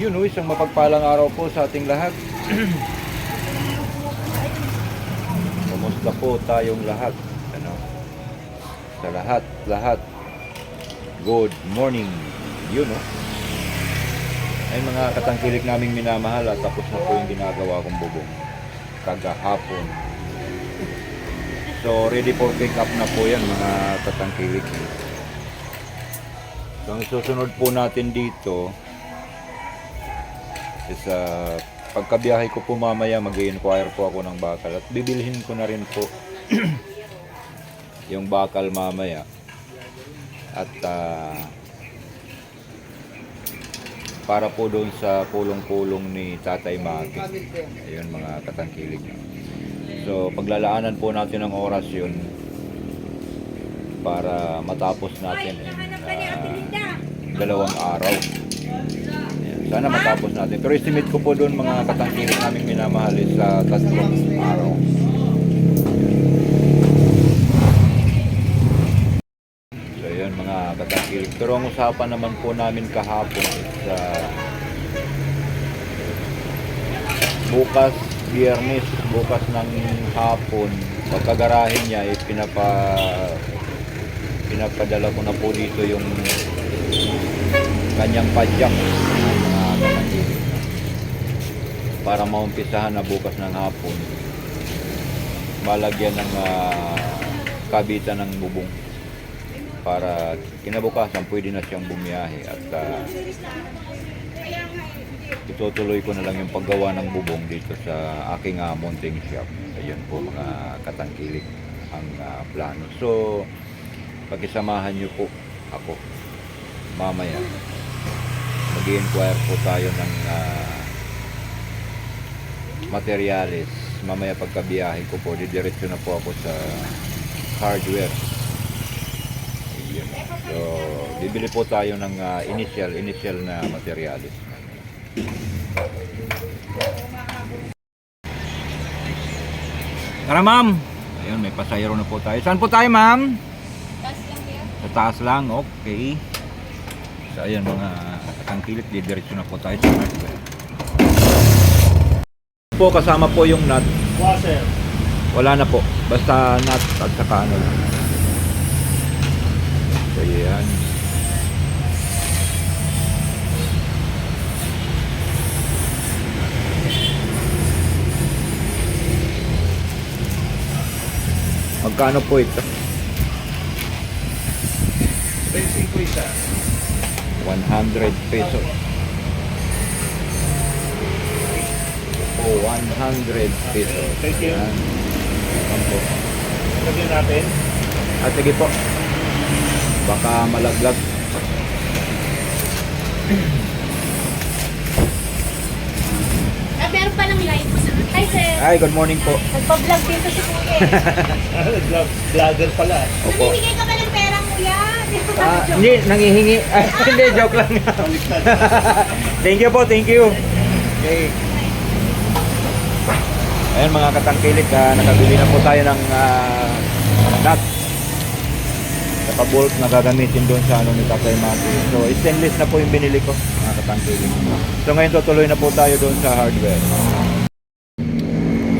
Yun o, isang mapagpalang araw po sa ating lahat. Kumusta po tayong lahat? Ano? Sa lahat, lahat. Good morning. Yun o. Ay mga katangkilik naming minamahal at tapos na po yung ginagawa kong bubong kagahapon. So ready for pick up na po yan mga katangkilik. So ang susunod po natin dito is uh, pagkabiyahe ko po mamaya mag inquire po ako ng bakal at bibilhin ko na rin po yung bakal mamaya at ah, para po doon sa pulong-pulong ni Tatay Maki. Ayun mga katangkilik. So paglalaanan po natin ng oras yun para matapos natin in ah, dalawang araw. Sana matapos natin. Pero estimate ko po doon mga katangkilik naming minamahal is sa tatlong araw. So yun mga katangkilik. Pero ang usapan naman po namin kahapon is ah, bukas biyernes, bukas ng hapon, pagkagarahin niya is pinapa pinapadala ko na po dito yung kanyang padyak para maumpisahan na bukas ng hapon malagyan ng ah, kabitan ng bubong para kinabukasan pwede na siyang bumiyahe at ah, itutuloy ko na lang yung paggawa ng bubong dito sa aking ah, mounting shop. Ayun po mga katangkilik ang ah, plano. So pakisamahan niyo po ako mamaya. Mag inquire po tayo ng ah, materyales mamaya pagkabiyahe ko po didiretso na po ako sa hardware. Ayun. so bibili po tayo ng ah, initial initial na materyales Tara ma'am. Ayun may pasayro na po tayo. Saan po tayo ma'am? Sa taas lang okay. So ayun mga katangkilik didiretso na po tayo sa hardware po kasama po yung nut Washer. wala na po. Basta nut at saka ano lang. So yan. Magkano po ito? Basic ko isa. 100 pesos. O 100 pesos. Thank you. Yan. Yan po. Lagyan natin. At sige po. Baka malaglag. Ah, meron pa ng live. Hi, sir. Ay, good morning po. Nagpa-vlog dito si Kuya. Vlog- Vlogger pala. Opo. Namimigay ka ba ng pera, Kuya? Ah, hindi, nangihingi. Ay, hindi, joke lang. thank you po, thank you. Okay. Ayan mga katangkilik, ah, nakabili na po tayo ng uh, nut. Saka bolt na gagamitin doon sa ano ni Tatay Mati. So, stainless na po yung binili ko, mga katangkilik. So, ngayon tutuloy na po tayo doon sa hardware.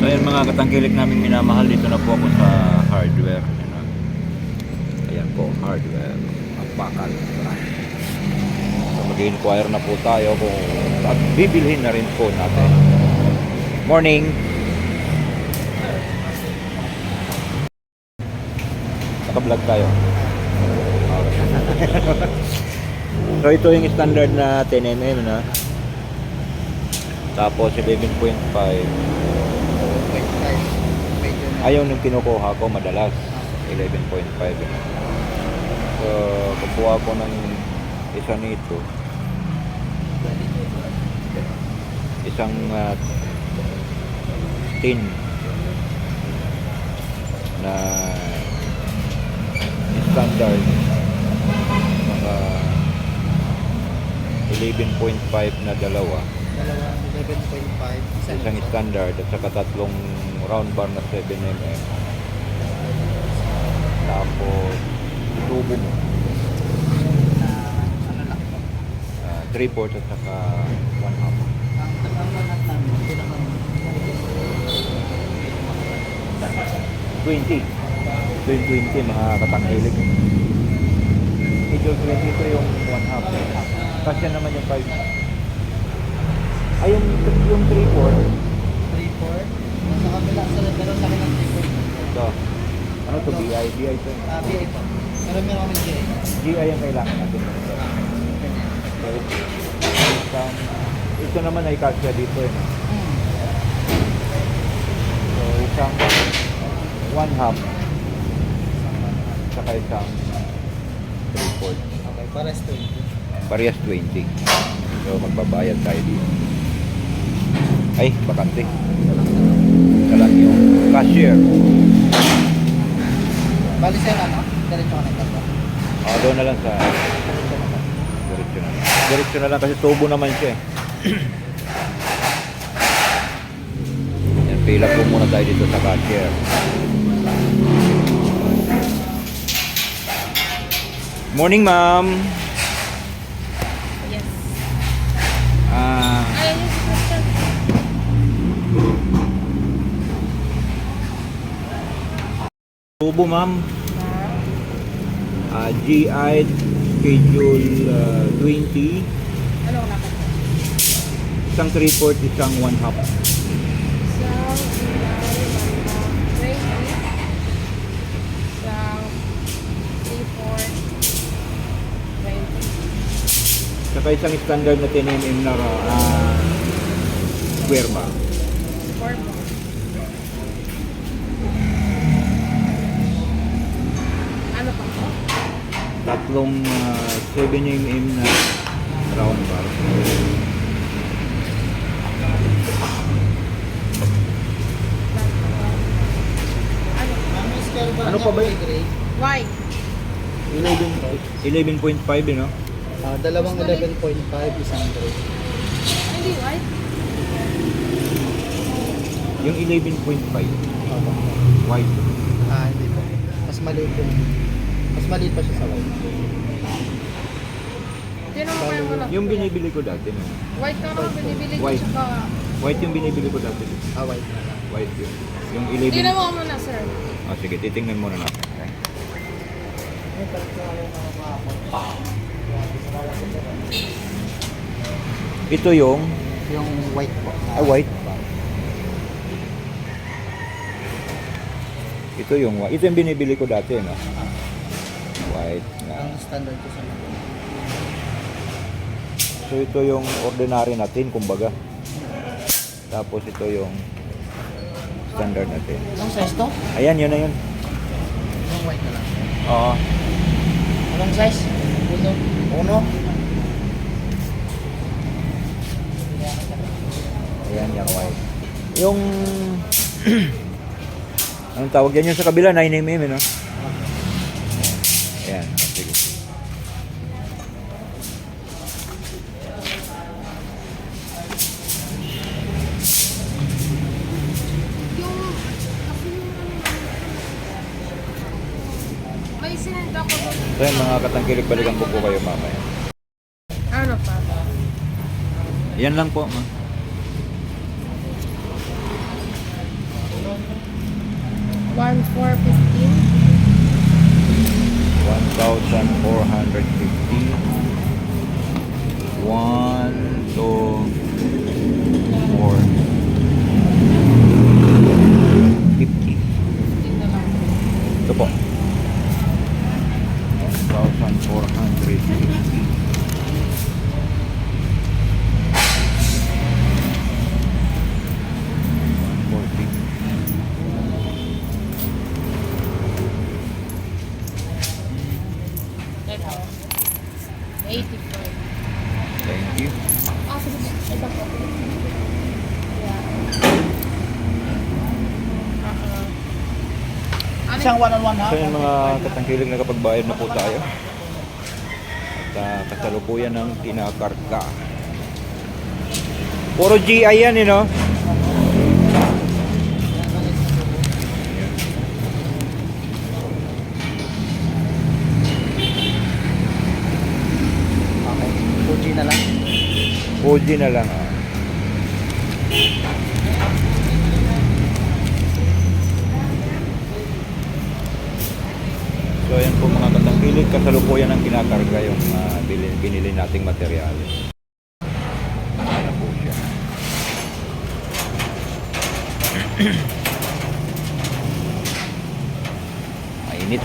So, ayan mga katangkilik namin minamahal. Dito na po ako sa hardware. Ayan, ah. Ayan po, hardware. Ang bakal. So, mag-inquire na po tayo kung bibilhin na rin po natin. Morning! Naka-vlog tayo. so, ito yung standard na 10mm na. Tapos 11.5. Ayaw nung kinukuha ko madalas. 11.5. So, kukuha ko ng isa nito. Isang uh, tin na standard mga 11.5 na dalawa 11.5. isang standard at saka tatlong round bar na 7mm tapos tubo mo lang? Ah, 3-4 at saka 1 half. Ang tatangan namin, pinakang 20. 20, mga katangkilik. Ito 20 ito yung 1 half. Kasi naman yung 5. Ay, yung, yung 3-4. 3-4. Sa kabila, sa meron sa akin ng 3-4. Ito. Ano to? BI? BI ito. Ah, BA po. Pero meron kami GA. GI ang kailangan natin. Ito. So, ito naman ay kasya dito eh. Hmm. So, isang 1 half. Saka isang 3-4. Okay, pares 20. Parehas 20. So, magbabayad tayo dito. Ay, bakante. Ito lang yung cashier. Bali sa'yo ano? Diretso ka na ito. Ah, doon na lang sa... Diretso na lang. Diretso na lang kasi tubo naman siya eh. Yan, pila po muna tayo dito sa cashier. Morning, ma'am. Yes. Ah, tubo, ma'am. Ah, GI schedule ah, 20. Ano na? Isang 3-4, isang 1 half. Saka isang standard na 10 mm na ah, square ba? Ano pa po? Tatlong ah, 7 mm na round bar. Ano? Ano pa ba yun? Why? 11 11.5 eh, no? Ah, dalawang 11.5, isang gray. Hindi white? Yung 11.5 Opo. white. Ah, hindi po. Mas maliit yung... Mas maliit pa siya sa white. Hindi naman kaya wala. Yung binibili ko dati, no? White ka naman binibili ko White. tsaka... White yung binibili ko dati. Ah, white na lang. White yun. Yung Hindi 11. naman mo na sir. Oh, sige, titingnan muna natin. Okay? Ito yung Yung white po. Ah, white. Ito yung white. Ito yung binibili ko dati, no? White na. Ang standard ko sa mga. So ito yung ordinary natin, kumbaga. Tapos ito yung standard natin. Anong size to? Ayan, yun na yun. Yung white na lang. Oo. Anong size? Uno. Uno? Ayan yung white. Yung... Anong tawag yan yung sa kabila? 9 mm, no? Ayan. Yun, mga katangkilik, balikan ko po kayo mamaya. Ano pa? Yan lang po, ma. One four fifteen. 1,450. 1, 2, 4, 50. Tingnan lang. Ito po. 1,450. Forty. Ito. Eighty-five. Thank you. Ah, sige. Ito po. Yeah. Isang one-on-one ha? So yun mga katangkilig nakapagbayad na po tayo. At uh, kasalukuyan ng tinakarga. Puro GI yan, eh, no? Fuji na lang. Fuji na lang ah. So ayan po mga katangkilik, kasalukuyan ang kinakarga yung ah, bili- binili nating materyales. Ayan po siya. Mainit.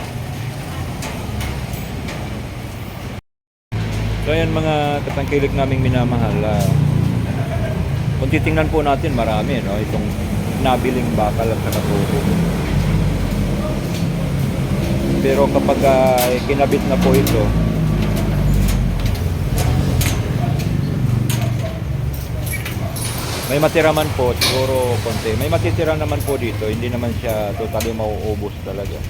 So ayan mga katangkilik naming minamahal. ah, kung titingnan po natin marami no itong nabiling bakal at saka tubo. Pero kapag ah, kinabit na po ito, may matira man po, siguro konti. May matitira naman po dito, hindi naman siya totally mauubos talaga.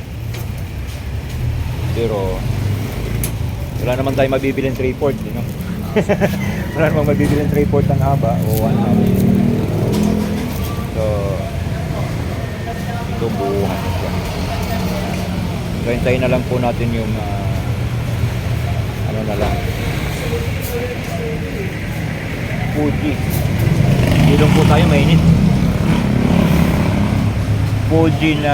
Pero wala naman tayo mabibiling 3 port, you know? wala namang mabibiling 3 port ang haba o 1 half. So, ito buuhan na siya. So, hintayin na lang po natin yung ah, ano na lang. Fuji. Ilong po tayo mainit. Fuji na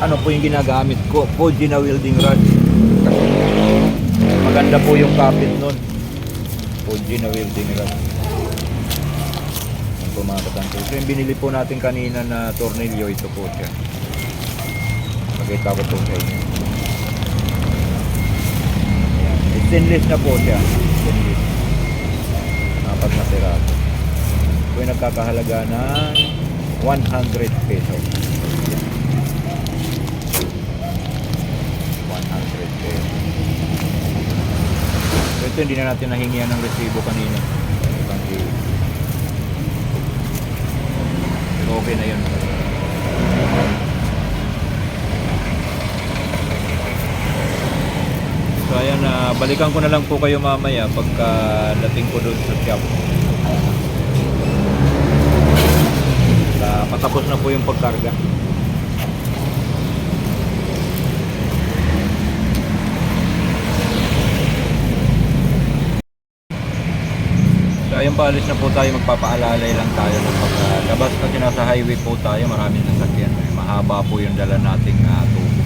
ano po yung ginagamit ko? Fuji na welding rod. Maganda po yung kapit nun. Fuji na welding rod. Po mga katangko. So yung binili po natin kanina na tornilyo, ito po siya. Pakita ko po sa inyo. Yan. Stainless na po siya. Stainless. Apat na piraso. Ito yung nagkakahalaga ng 100 pesos. 100 pesos. So ito hindi na natin nahingian ng resibo kanina. Ibang. Pero okay na yun. So ayan, ah, balikan ko na lang po kayo mamaya pagka dating ko doon sa shop. Ah, patapos na po yung pagkarga. Ayun pa, alis na po tayo, magpapaalalay lang tayo ng pagkalabas kasi nasa highway po tayo, maraming sasakyan. Mahaba po yung dala nating ah, tubo.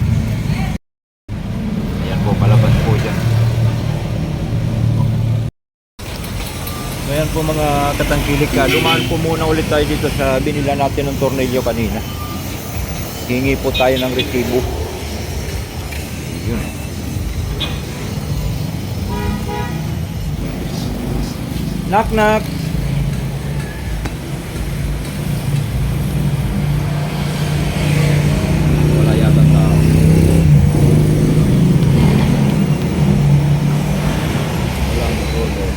Ayan po, palabas po dyan. So ayan po mga katangkilik ka, dumaan po muna ulit tayo dito sa binila natin ng tornilyo kanina. Hingi po tayo ng resibo. Yun. Knock knock. Wala yata tao. Walang motor.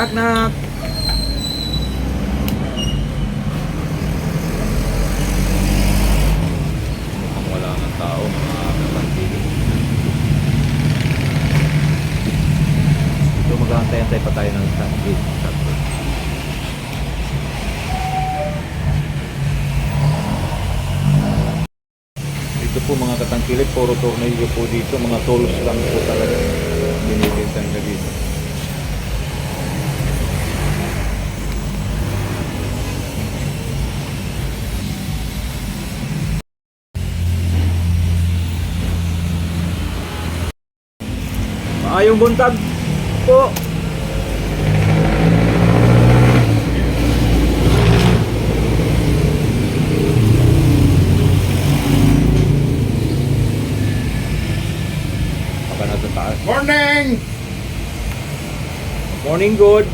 Knock knock. Mukhang wala ng tao, mga kapatid. Ito maghahantay-antay pa tayo ng isang gate. Sakto. Ito po mga katangkilik, puro tornilyo po dito, mga tools lang po talaga. Binibintan ka dito. Maayong buntag po. Morning! Morning good.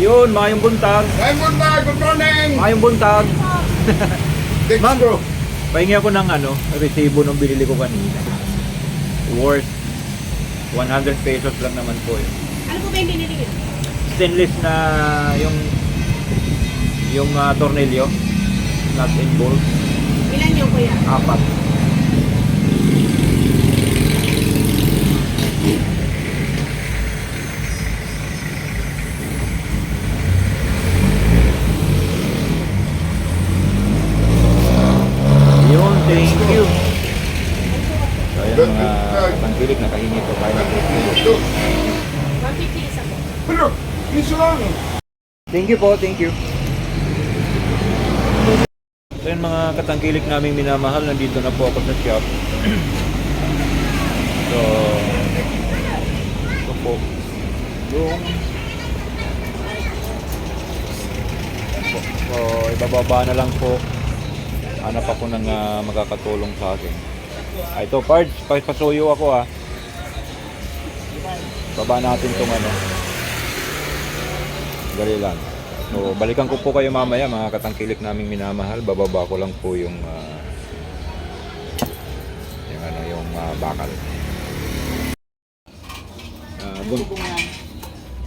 Yun, maayong buntag. Ay, good morning! Good morning! Maayong buntag. Ma'am. bro. Pahingi ako ng ano, resibo nung binili ko kanina. Worth 100 pesos lang naman po eh. Ano po ba yung binili niyo? stainless na yung yung ah, tornilyo nut and bolt Ilan yung kuya? apat yun thank Thank you. So ayan mga katangkilik, nakahingi po tayo ng review. 150 isa po. Pero, piso lang. Thank you po, thank you. So yun mga katangkilik naming minamahal, nandito na po ako sa shop. so, ito po. Yung So, ibababa na lang po. Hanap ako ng ah, magkakatulong sa akin. Ah, ito, Pards, pa- pasuyo ako ah. Baba natin itong ano. Dali lang. So, balikan ko po kayo mamaya, mga katangkilik naming minamahal. Bababa ko lang po yung ah, yung ano, yung ah, bakal. Ah, dun,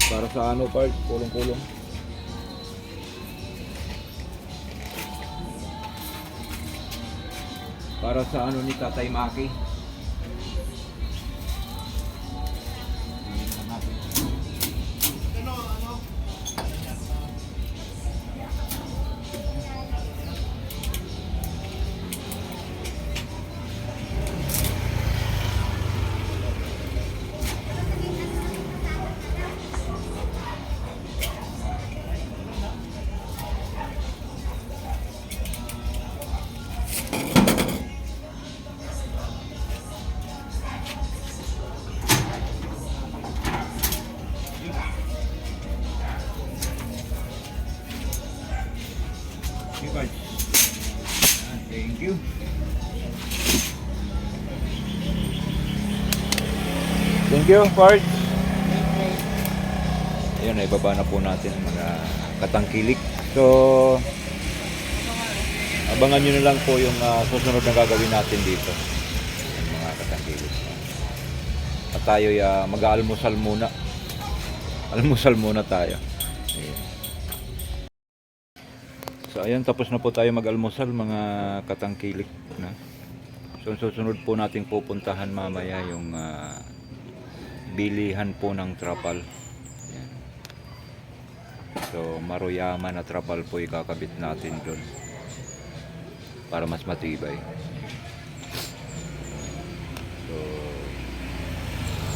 para sa ano, Pards, kulong-kulong. Para sa ano ni Tatay Maki. You, Fart. Ayun, ibaba na po natin ang mga katangkilik. So, abangan nyo na lang po yung ah, susunod na gagawin natin dito. Mga katangkilik. At tayo uh, mag-aalmusal muna. Almusal muna tayo. Ayun. So ayan, tapos na po tayo mag-almusal mga katangkilik na. So susunod po nating pupuntahan mamaya yung ah, bilihan po ng trapal. Ayan. So Maruyama na trapal po ikakabit natin doon para mas matibay. So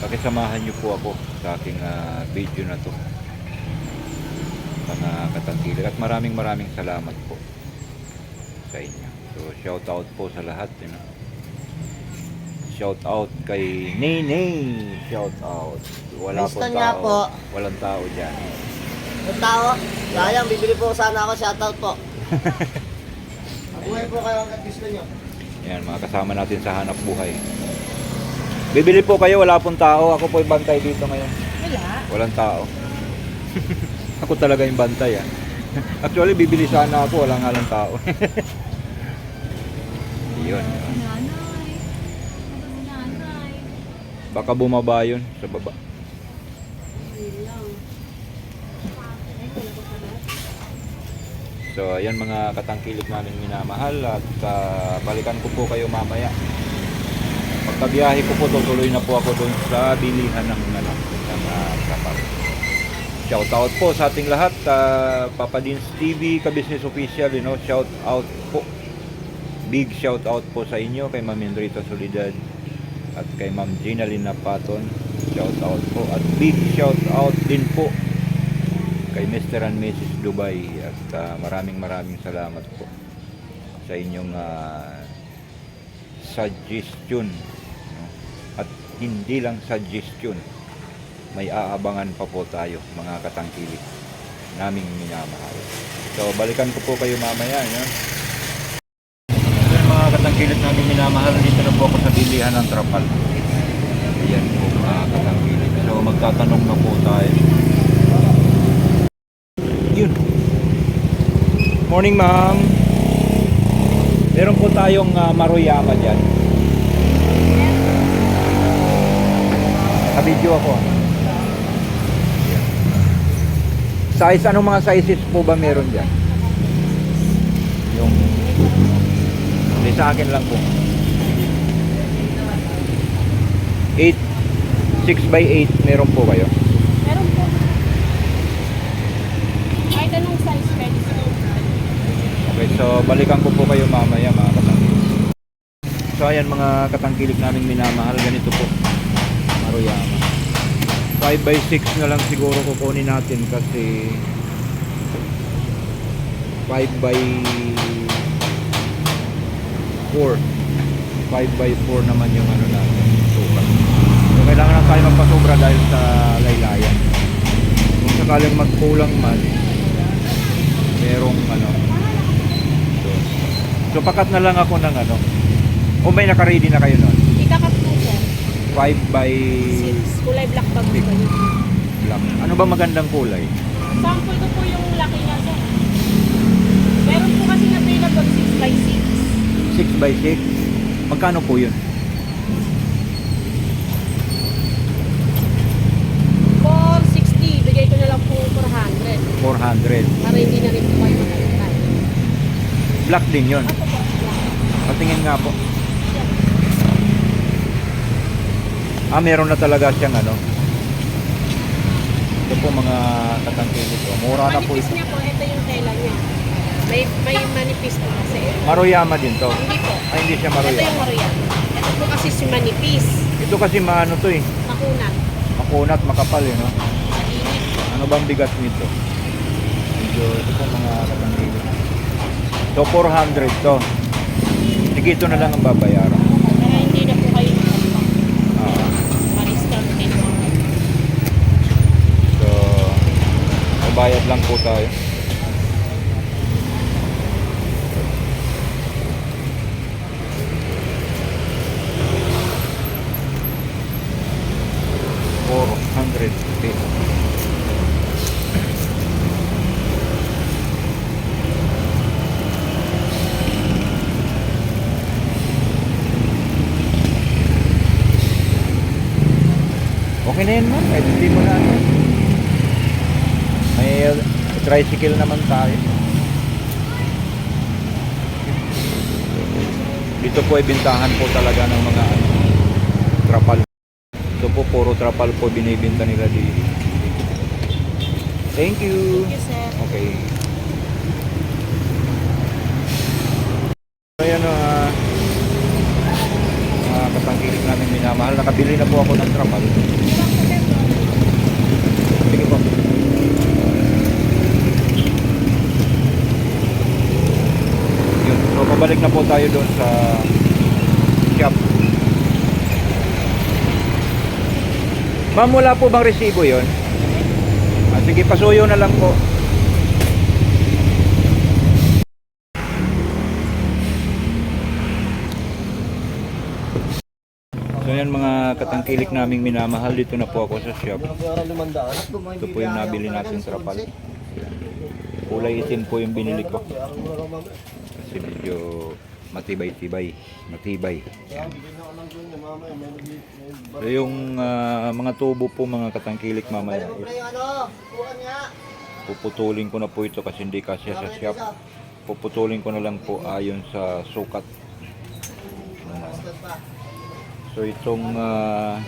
pakisamahan niyo po ako sa aking ah, video na to mga katangkilik at maraming maraming salamat po sa inyo. So shout out po sa lahat, you know. Shout out kay Nene. Shout out. Wala po Gusto tao. niya po. Walang tao diyan. Yung tao, sayang, bibili po sana ako shoutout po. Mabuhay po kayo hanggat gusto nyo. Yan, mga kasama natin sa hanap buhay. Bibili po kayo, wala pong tao. Ako po yung bantay dito ngayon. Wala. Walang tao. ako talaga yung bantay ah. Actually, bibili sana ako, wala nga lang tao. Yun. Nanay. Ano si nanay? Baka bumaba yun sa baba. So, ayan mga katangkilik namin minamahal at ah, balikan ko po kayo mamaya. Pagkabiyahe ko po, tutuloy na po ako doon sa bilihan ng, ano, ng uh, kapal. Shout out po sa ating lahat. Uh, Papa Dins TV, Kabisnes Official, you know, shout out po. Big shout out po sa inyo kay Ma'am Enrita Solidad at kay Ma'am Gina Lina Paton. Shout out po. At big shout out din po kay Mr. and Mrs. Dubai at ah, maraming maraming salamat po sa inyong ah, suggestion at hindi lang suggestion may aabangan pa po tayo mga katangkilik naming minamahal so balikan ko po kayo mamaya no? Mga katangkilik naming minamahal dito na po ako sa bilihan ng trapal ayan po mga katangkilik so magtatanong na po tayo yun. Morning, ma'am. Meron po tayong uh, maruyama dyan. Nakabidyo ako. Size, anong mga sizes po ba meron dyan? Yung... Hindi sa akin lang po. 8 6 by 8 meron po kayo. Meron po. Kahit anong size pwede. Okay, so balikan ko po kayo mamaya mga katangkilik. So ayan mga katangkilik namin minamahal, ganito po. Maruyama. 5 by 6 na lang siguro kukunin natin kasi 5 by 4 5 by 4 naman yung ano natin sukat. So kailangan na tayo magpasobra dahil sa laylayan. Kung sakaling magkulang man, merong ano. So, so pakat na lang ako ng ano. O may naka-ready na kayo nun? Ikakat po sir. 5 by Six. Kulay black bag po black. Ano ba magandang kulay? Sample ko po yung laki niya sir. Meron po kasi na available 6 by 6. 6 by 6. Magkano po yun? 460. Bigay ko na lang po 400. 400. Para hindi na rin po kayo makalitan. Black din yun. Ako po. Patingin nga po. Ah, meron na talaga siyang ano. Ito po mga katangkilik ko. Mura na po Manipis ito. niya po. Ito yung tela niya. May, may manipis po kasi. Maruyama din to. Hindi po. Ay, hindi siya Ito yung maruyama. Ito po kasi si manipis. Ito kasi maano to eh. Makunat. Makunat, makapal eh, no? Sa init. Ano bang bigat nito? Medyo, ito po mga katangkilik. So, 400 to. Sige, ito na lang ang babayaran. Kaya hindi na po kayo makalitan. Ah. Ma-discount din. So, mabayad lang po tayo. Four hundred pesos. Okay na yun, ma'am. Kahit hindi mo na ano. May uh, tricycle naman tayo. Dito po ay bintahan po talaga ng mga ano, trapal. Ito po puro trapal po binibinta nila dito. Thank you. Thank you, sir. Okay. Ayan uh, mga katangkilik namin minamahal. Nakabili na po ako ng trapal. Sige po. Yun. So, pabalik na po tayo doon sa shop. Ma'am, wala po bang resibo yon? Ah, sige, pasuyo na lang po. So yan mga katangkilik naming minamahal dito na po ako sa shop. Ito po yung nabili natin trapal. Kulay itim po yung binili ko. Kasi medyo matibay-tibay. Matibay. Yan. So yung ah, mga tubo po mga katangkilik mamaya is puputulin ko na po ito kasi hindi kasya sa shop. Puputulin ko na lang po ayon sa sukat. So itong ah,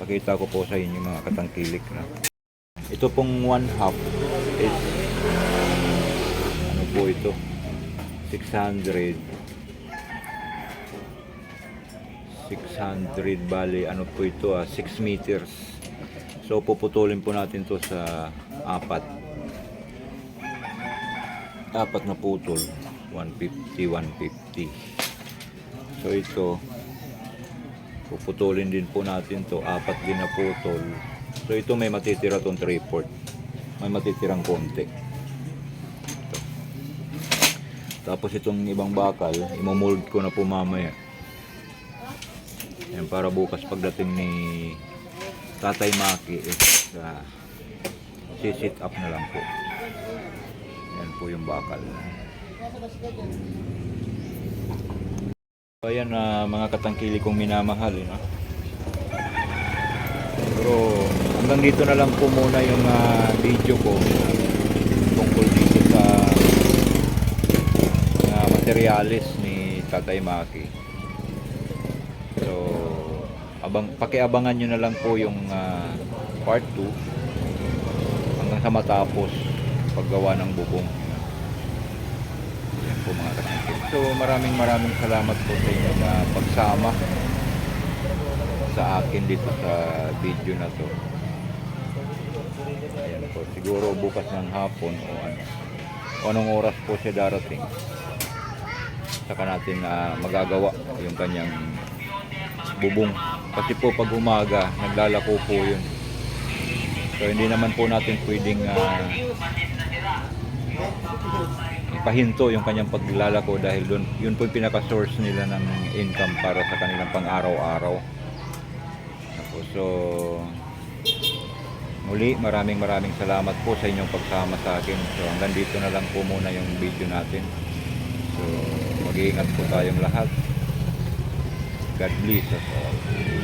pakita ko po sa inyo mga katangkilik na. Ito pong one half is ano po ito? 600 600 bali ano po ito ah 6 meters. So puputulin po natin to sa apat. Apat na putol 150 150. So ito puputulin din po natin to apat din na putol so ito may matitira tong 3 port may matitirang konti Ito. Tapos itong ibang bakal imomold ko na po mamaya yan para bukas pagdating ni Tatay Maki is uh, sit up na lang po yan po yung bakal ayan na mga katangkili kong minamahal. Eh, no? Pero hanggang dito na lang po muna yung ah, video ko tungkol dito sa uh, materialis ni Tatay Maki. So, abang, pakiabangan nyo na lang po yung ah, part 2 hanggang sa matapos paggawa ng bubong. Yan. po mga katangkilik. So maraming maraming salamat po sa inyo na pagsama sa akin dito sa video na to. Ayan po, siguro bukas ng hapon o ano. O anong oras po siya darating. Saka natin na magagawa yung kanyang bubong. Kasi po pag umaga, naglalako po yun. So hindi naman po natin pwedeng ah, ipahinto yung kanyang paglalako dahil doon yun po yung pinaka-source nila ng income para sa kanilang pang-araw-araw. Tapos, so muli maraming maraming salamat po sa inyong pagsama sa akin. So hanggang dito na lang po muna yung video natin. So mag-iingat po tayong lahat. God bless us all.